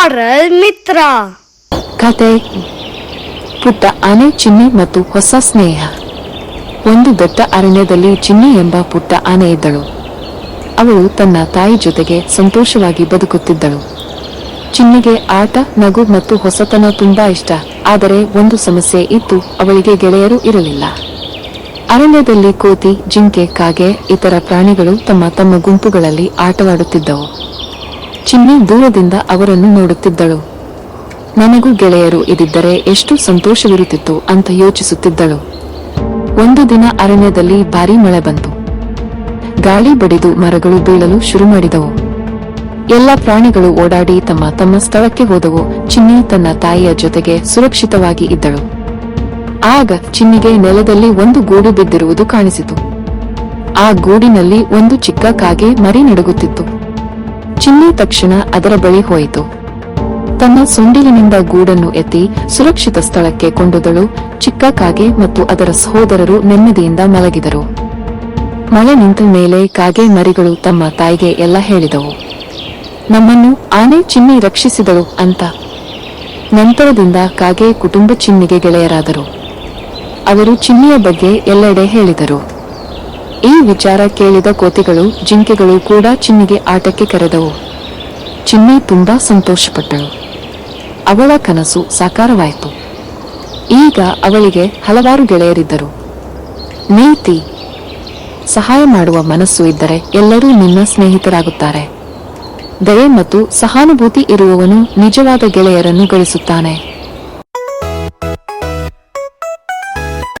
Moral ಮಿತ್ರ. ಕತೆ. ಪುಟ್ಟ ಆನೆ ಚಿನ್ನಿ ಮತ್ತು ಹೊಸ ಸ್ನೇಹ. ಒಂದು ದೊಡ್ಡ ಅರಣ್ಯದಲ್ಲಿ ಚಿನ್ನಿ ಎಂಬ ಪುಟ್ಟ ಆನೆ ಇದ್ದಳು. ಅವಳು ತನ್ನ ತಾಯಿ ಜೊತೆಗೆ ಸಂತೋಷವಾಗಿ ಬದುಕುತ್ತಿದ್ದಳು. ಚಿನ್ನಿಗೆ ಆಟ, ನಗು ಮತ್ತು ಹೊಸತನ ತುಂಬಾ ಇಷ್ಟ. ಆದರೆ ಒಂದು ಸಮಸ್ಯೆ ಇತ್ತು ಅವಳಿಗೆ ಗೆಳೆಯರು ಇರಲಿಲ್ಲ. ಅರಣ್ಯದಲ್ಲಿ ಕೋತಿ, ಜಿಂಕೆ, ಕಾಗೆ, ಇತರ ಪ್ರಾಣಿಗಳು ತಮ್ಮ ತಮ್ಮ ಗುಂಪುಗಳಲ್ಲಿ ಆಟವಾಡುತ್ತಿದ್ದವು. ಚಿನ್ನಿ ದೂರದಿಂದ ಅವರನ್ನು ನೋಡುತ್ತಿದ್ದಳು. ನನಗೂ ಗೆಳೆಯರು ಇದಿದ್ದರೆ ಎಷ್ಟು ಸಂತೋಷವಿರುತ್ತಿತ್ತು ಅಂತ ಯೋಚಿಸುತ್ತಿದ್ದಳು. ಒಂದು ದಿನ ಅರಣ್ಯದಲ್ಲಿ ಭಾರಿ ಮಳೆ ಬಂತು. ಗಾಳಿ ಬಡಿದು ಮರಗಳು ಬೀಳಲು ಶುರು ಮಾಡಿದವು. ಎಲ್ಲ ಪ್ರಾಣಿಗಳು ಓಡಾಡಿ ತಮ್ಮ ತಮ್ಮ ಸ್ಥಳಕ್ಕೆ ಹೋದವು. ಚಿನ್ನಿ ತನ್ನ ತಾಯಿಯ ಜೊತೆಗೆ ಸುರಕ್ಷಿತವಾಗಿ ಇದ್ದಳು. ಆಗ ಚಿನ್ನಿಗೆ ನೆಲದಲ್ಲಿ ಒಂದು ಗೂಡು ಬಿದ್ದಿರುವುದು ಕಾಣಿಸಿತು. ಆ ಗೂಡಿನಲ್ಲಿ ಒಂದು ಚಿಕ್ಕ ಕಾಗೆ ಮರಿ ನಡುಗುತ್ತಿತ್ತು. ಚಿನ್ನಿ ತಕ್ಷಣ ಅದರ ಬಳಿ ಹೋಯಿತು. ತನ್ನ ಸೊಂಡಿಲಿನಿಂದ ಗೂಡನ್ನು ಎತ್ತಿ ಸುರಕ್ಷಿತ ಸ್ಥಳಕ್ಕೆ ಕೊಂಡೊದಳು. ಚಿಕ್ಕ ಕಾಗೆ ಮತ್ತು ಅದರ ಸಹೋದರರು ನೆಮ್ಮದಿಯಿಂದ ಮಲಗಿದರು. ಮಳೆ ನಿಂತ ಮೇಲೆ ಕಾಗೆ ಮರಿಗಳು ತಮ್ಮ ತಾಯಿಗೆ ಎಲ್ಲ ಹೇಳಿದವು. ನಮ್ಮನ್ನು ಆನೆ ಚಿನ್ನಿ ರಕ್ಷಿಸಿದಳು ಅಂತ. ನಂತರದಿಂದ ಕಾಗೆ ಕುಟುಂಬ ಚಿನ್ನಿಗೆ ಗೆಳೆಯರಾದರು. ಅವರು ಚಿನ್ನಿಯ ಬಗ್ಗೆ ಎಲ್ಲೆಡೆ ಹೇಳಿದರು. ಈ ವಿಚಾರ ಕೇಳಿದ ಕೋತಿಗಳು, ಜಿಂಕೆಗಳು ಕೂಡ ಚಿನ್ನಿಗೆ ಆಟಕ್ಕೆ ಕರೆದವು. ಚಿನ್ನಿ ತುಂಬಾ ಸಂತೋಷಪಟ್ಟಳು. ಅವಳ ಕನಸು ಸಾಕಾರವಾಯಿತು. ಈಗ ಅವಳಿಗೆ ಹಲವಾರು ಗೆಳೆಯರಿದ್ದರು. ನೀತಿ, ಸಹಾಯ ಮಾಡುವ ಮನಸ್ಸು ಇದ್ದರೆ ಎಲ್ಲರೂ ನಿನ್ನ ಸ್ನೇಹಿತರಾಗುತ್ತಾರೆ. ದಯೆ ಮತ್ತು ಸಹಾನುಭೂತಿ ಇರುವವನು ನಿಜವಾದ ಗೆಳೆಯರನ್ನು ಗಳಿಸುತ್ತಾನೆ.